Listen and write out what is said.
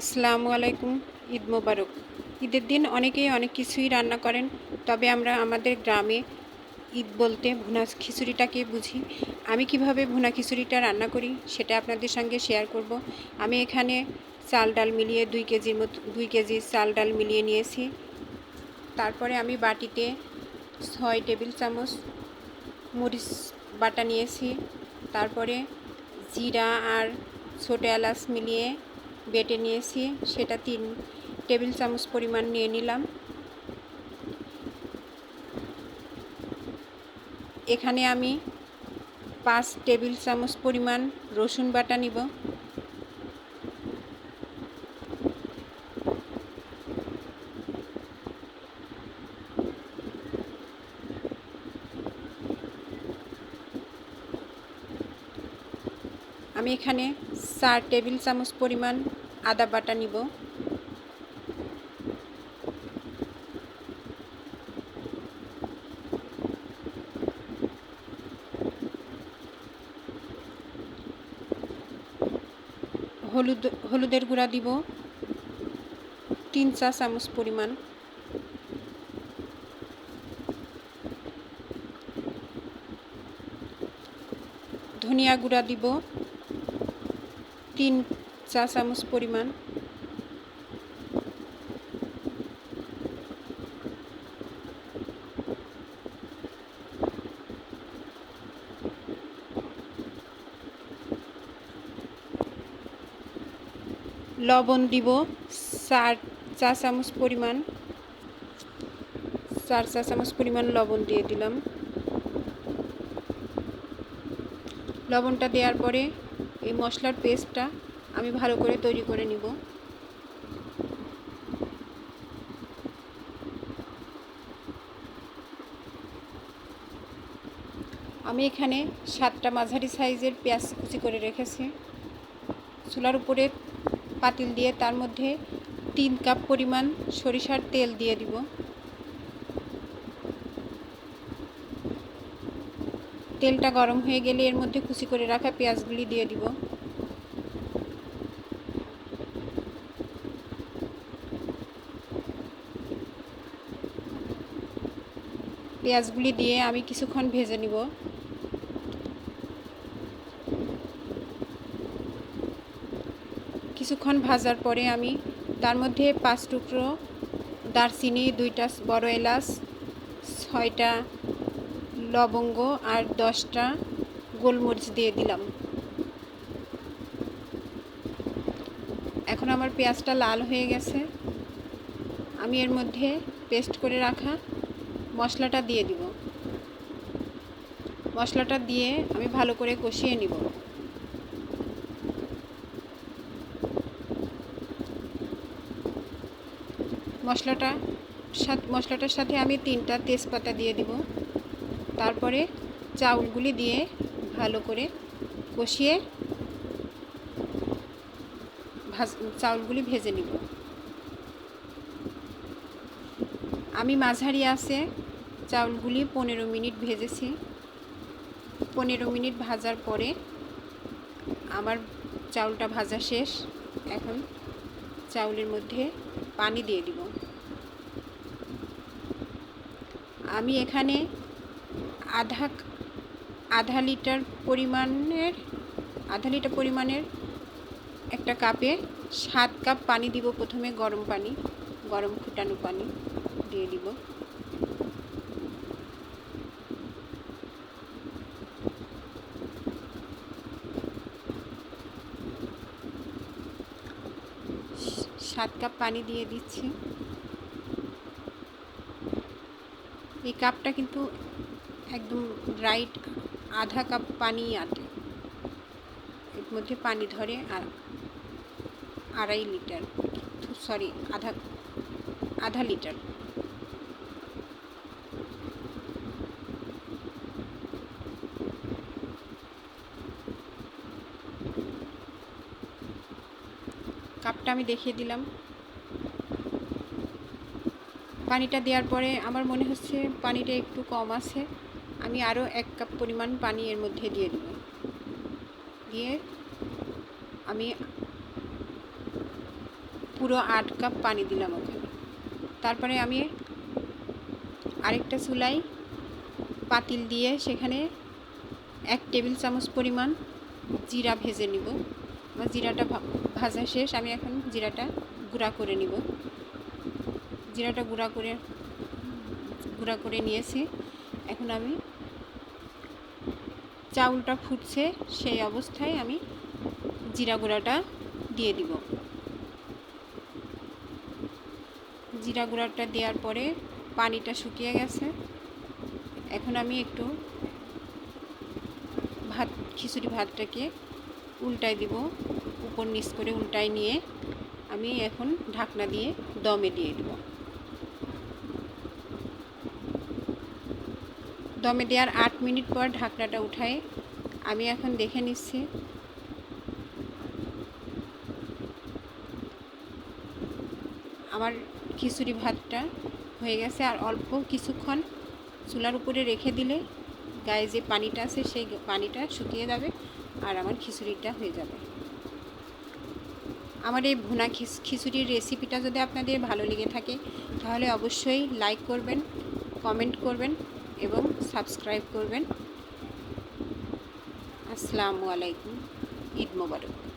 আসসালামু আলাইকুম, ঈদ মোবারক। ঈদের দিন অনেকেই অনেক কিছুই রান্না করেন, তবে আমরা আমাদের গ্রামে ঈদ বলতে ভুনা খিচুড়িটাকে বুঝি। আমি কীভাবে ভুনা খিচুড়িটা রান্না করি সেটা আপনাদের সঙ্গে শেয়ার করব। আমি এখানে চাল ডাল মিলিয়ে দুই কেজির মতো, দুই কেজি চাল ডাল মিলিয়ে নিয়েছি। তারপরে আমি বাটিতে ছয় টেবিল চামচ মরিচ বাটা নিয়েছি। তারপরে জিরা আর ছোটো এলাচ মিলিয়ে বেটে নিয়েছি, সেটা তিন টেবিল চামচ পরিমাণ নিয়ে নিলাম। এখানে আমি পাঁচ টেবিল চামচ পরিমাণ রসুন বাটা নিব। আমি এখানে চার টেবিল চামচ পরিমাণ আদা বাটা নিব। হলুদ, হলুদের গুঁড়া দিব। তিন চা চামচ পরিমাণ ধনিয়া গুঁড়া দিব। তিন চা চামচ পরিমাণ। লবণ দিব চার, চা চামচ পরিমাণ। চার চা চামচ পরিমাণ লবণ দিয়ে দিলাম। লবণটা দেওয়ার পরে এই মশলার পেস্টটা আমি ভালো করে তৈরি করে নিব। আমি এখানে সাতটা মাঝারি সাইজের পেঁয়াজ কুচি করে রেখেছি। চুলার উপরে পাতিল দিয়ে তার মধ্যে তিন কাপ পরিমাণ সরিষার তেল দিয়ে দিব। তেলটা গরম হয়ে গেলে এর মধ্যে কুচি করে রাখা পেঁয়াজগুলি দিয়ে দিব। পেঁয়াজগুলি দিয়ে আমি কিছুক্ষণ ভেজে নিব। কিছুক্ষণ ভাজার পরে আমি তার মধ্যে পাঁচ টুকরো দারচিনি, দুইটা বড় এলাচ, ছয়টা লবঙ্গ আর দশটা গোলমরিচ দিয়ে দিলাম। এখন আমার পেঁয়াজটা লাল হয়ে গেছে। আমি এর মধ্যে পেস্ট করে রাখা মশলাটা দিয়ে দিব। মশলাটা দিয়ে আমি ভালো করে কষিয়ে নিব। মশলাটা মশলাটার সাথে আমি তিনটা তেজপাতা দিয়ে দিব। তারপরে চাউলগুলি দিয়ে ভালো করে কষিয়ে ভাজ চাউলগুলি ভেজে নিব। আমি মাঝারি আছে, চাউলগুলি পনেরো মিনিট ভেজেছি। পনেরো মিনিট ভাজার পরে আমার চাউলটা ভাজা শেষ। এখন চাউলের মধ্যে পানি দিয়ে দিব। আমি এখানে আধা আধা লিটার পরিমাণের, আধা লিটার পরিমাণের একটা কাপে সাত কাপ পানি দিব প্রথমে, গরম পানি, গরম ফুটানো পানি দিয়ে দিব। সাত কাপ পানি দিয়ে দিচ্ছি। এই কাপটা কিন্তু একদম রাইট আধা কাপ পানি আটে। এর মধ্যে পানি ধরে আর আড়াই লিটার সরি আধা আধা লিটার কাপটা আমি দেখিয়ে দিলাম। পানিটা দেওয়ার পরে আমার মনে হচ্ছে পানিটা একটু কম আছে। আমি আরও এক কাপ পরিমাণ পানি এর মধ্যে দিয়ে দেব। দিয়ে আমি পুরো আট কাপ পানি দিলাম ওখানে। তারপরে আমি আরেকটা চুলাই পাতিল দিয়ে সেখানে এক টেবিল চামচ পরিমাণ জিরা ভেজে নিব। আমার জিরাটা ভাজা শেষ, আমি এখন জিরাটা গুঁড়া করে নিব। জিরাটা গুঁড়া করে গুঁড়া করে নিয়েছি। এখন আমি চাউলটা ফুটছে সেই অবস্থায় আমি জিরা গুঁড়াটা দিয়ে দিব। জিরা গুঁড়াটা দেওয়ার পরে পানিটা শুকিয়ে গেছে। এখন আমি একটু ভাত, খিচুড়ি ভাতটাকে উল্টাই দিব। উপর নিচ করে উল্টাই নিয়ে আমি এখন ঢাকনা দিয়ে দমে দিয়ে দেব। দমে দেওয়ার আট মিনিট পর ঢাকনাটা উঠাই। আমি এখন দেখে নিচ্ছি। আমার খিচুড়ি ভাতটা হয়ে গেছে আর অল্প কিছুক্ষণ চুলার উপরে রেখে দিলে গায়ে যে পানিটা আছে সেই পানিটা শুকিয়ে যাবে আর আমার খিচুড়িটা হয়ে যাবে। আমার এই ভুনা খিচুড়ির রেসিপিটা যদি আপনাদের ভালো লেগে থাকে, তাহলে অবশ্যই লাইক করবেন, কমেন্ট করবেন এবং সাবস্ক্রাইব করবেন। আসসালামু আলাইকুম ঈদ মোবারক।